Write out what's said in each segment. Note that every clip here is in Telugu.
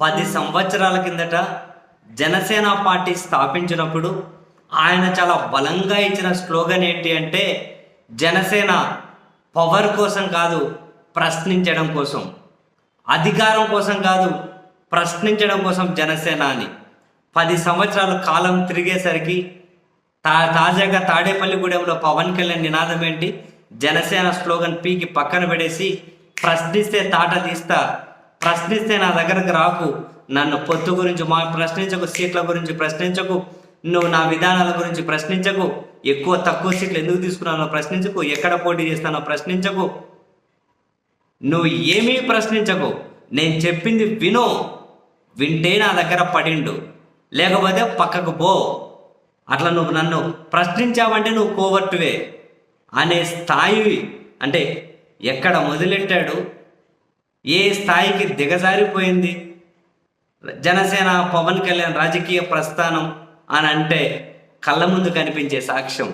పది సంవత్సరాల కిందట జనసేన పార్టీ స్థాపించినప్పుడు ఆయన చాలా బలంగా ఇచ్చిన స్లోగన్ ఏంటి అంటే జనసేన పవర్ కోసం కాదు ప్రశ్నించడం కోసం. అధికారం కోసం కాదు ప్రశ్నించడం కోసం జనసేన అని. పది సంవత్సరాల కాలం తిరిగేసరికి తా తాజాగా తాడేపల్లిగూడెంలో పవన్ కళ్యాణ్ నినాదం ఏంటి? జనసేన స్లోగన్ పీకి పక్కన పెడేసి ప్రశ్నిస్తే తాట తీస్తా ప్రశ్నిస్తే నా దగ్గరకు రాకు. నన్ను పొత్తు గురించి మా ప్రశ్నించకు సీట్ల గురించి ప్రశ్నించకు. నువ్వు నా విధానాల గురించి ప్రశ్నించకు. ఎక్కువ తక్కువ సీట్లు ఎందుకు తీసుకున్నానో ప్రశ్నించకు. ఎక్కడ పోటీ చేస్తానో ప్రశ్నించకు. నువ్వు ఏమీ ప్రశ్నించకు. నేను చెప్పింది విను. వింటే నా దగ్గర పడిండు. లేకపోతే పక్కకు పో. అట్లా నువ్వు నన్ను ప్రశ్నించావంటే నువ్వు కోవర్టువే. అనే స్థాయి అంటే ఎక్కడ మొదలెట్టాడు ఏ స్థాయికి దిగజారిపోయింది? జనసేన పవన్ కళ్యాణ్ రాజకీయ ప్రస్థానం అని అంటే కళ్ళ ముందు కనిపించే సాక్ష్యం.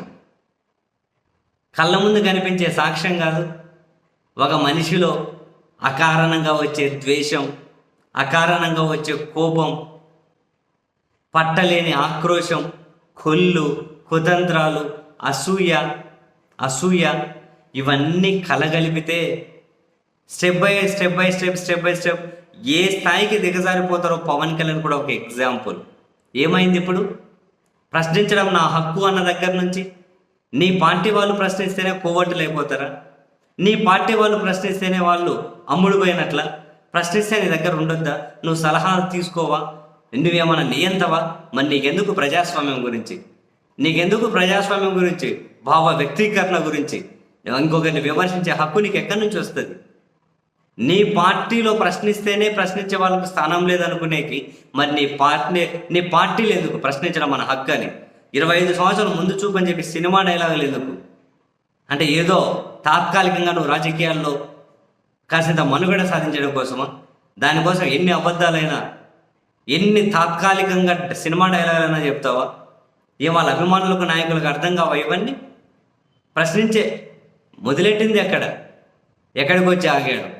కళ్ళ ముందు కనిపించే సాక్ష్యం కాదు ఒక మనిషిలో అకారణంగా వచ్చే ద్వేషం అకారణంగా వచ్చే కోపం పట్టలేని ఆక్రోశం కొల్లు కుతంత్రాలు అసూయ అసూయ ఇవన్నీ కలగలిపితే step by step by step step by step. ఏ స్థాయికి దిగజారిపోతారో పవన్ కళ్యాణ్ కూడా ఒక ఎగ్జాంపుల్. ఏమైంది ఇప్పుడు? ప్రశ్నించడం నా హక్కు అన్న దగ్గర నుంచి. నీ పార్టీ వాళ్ళు ప్రశ్నిస్తేనే కోవట్లు లేకపోతారా నీ పార్టీ వాళ్ళు ప్రశ్నిస్తేనే వాళ్ళు అమ్ముడు పోయినట్ల? ప్రశ్నిస్తే నీ దగ్గర ఉండొద్దా? నువ్వు సలహాలు తీసుకోవా? నువ్వేమన్నా నియంతవా? మరి నీకెందుకు ప్రజాస్వామ్యం గురించి? నీకెందుకు ప్రజాస్వామ్యం గురించి? భావ వ్యక్తీకరణ గురించి. ఇంకొకరిని విమర్శించే హక్కు నీకు ఎక్కడి నుంచి వస్తుంది? నీ పార్టీలో ప్రశ్నిస్తేనే ప్రశ్నించే వాళ్ళకు స్థానం లేదనుకునేకి మరి నీ పార్టీ నీ పార్టీలు ఎందుకు ప్రశ్నించడం మన హక్కు అని? ఇరవై ఐదు సంవత్సరాలు ముందు చూపని చెప్పి సినిమా డైలాగులు ఎందుకు? అంటే ఏదో తాత్కాలికంగా నువ్వు రాజకీయాల్లో కాసింత మనుగడ సాధించడం కోసమా? దానికోసం ఎన్ని అబద్ధాలైనా ఎన్ని తాత్కాలికంగా సినిమా డైలాగులైనా చెప్తావా? ఏ వాళ్ళ అభిమానులకు నాయకులకు అర్థం కావా ఇవన్నీ? ప్రశ్నించే మొదలెట్టింది ఎక్కడ ఎక్కడికి వచ్చి ఆగాడు?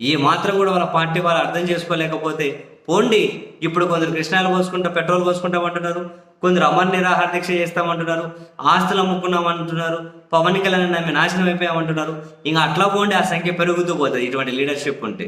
ఈ మాత్రం కూడా వాళ్ళ పార్టీ వాళ్ళు అర్థం చేసుకోలేకపోతే పోండి ఇప్పుడు కొందరు కృష్ణాలు పోసుకుంటా పెట్రోల్ పోసుకుంటామంటున్నారు కొందరు అమర్ నిరాహార దీక్ష చేస్తామంటున్నారు ఆస్తులు అమ్ముకున్నామంటున్నారు పవన్ కళ్యాణ్ నమ్మి నాశనం అయిపోయామంటున్నారు ఇంకా అట్లా పోండి ఆ సంఖ్య పెరుగుతూ పోతుంది. ఇటువంటి లీడర్షిప్ ఉంటే.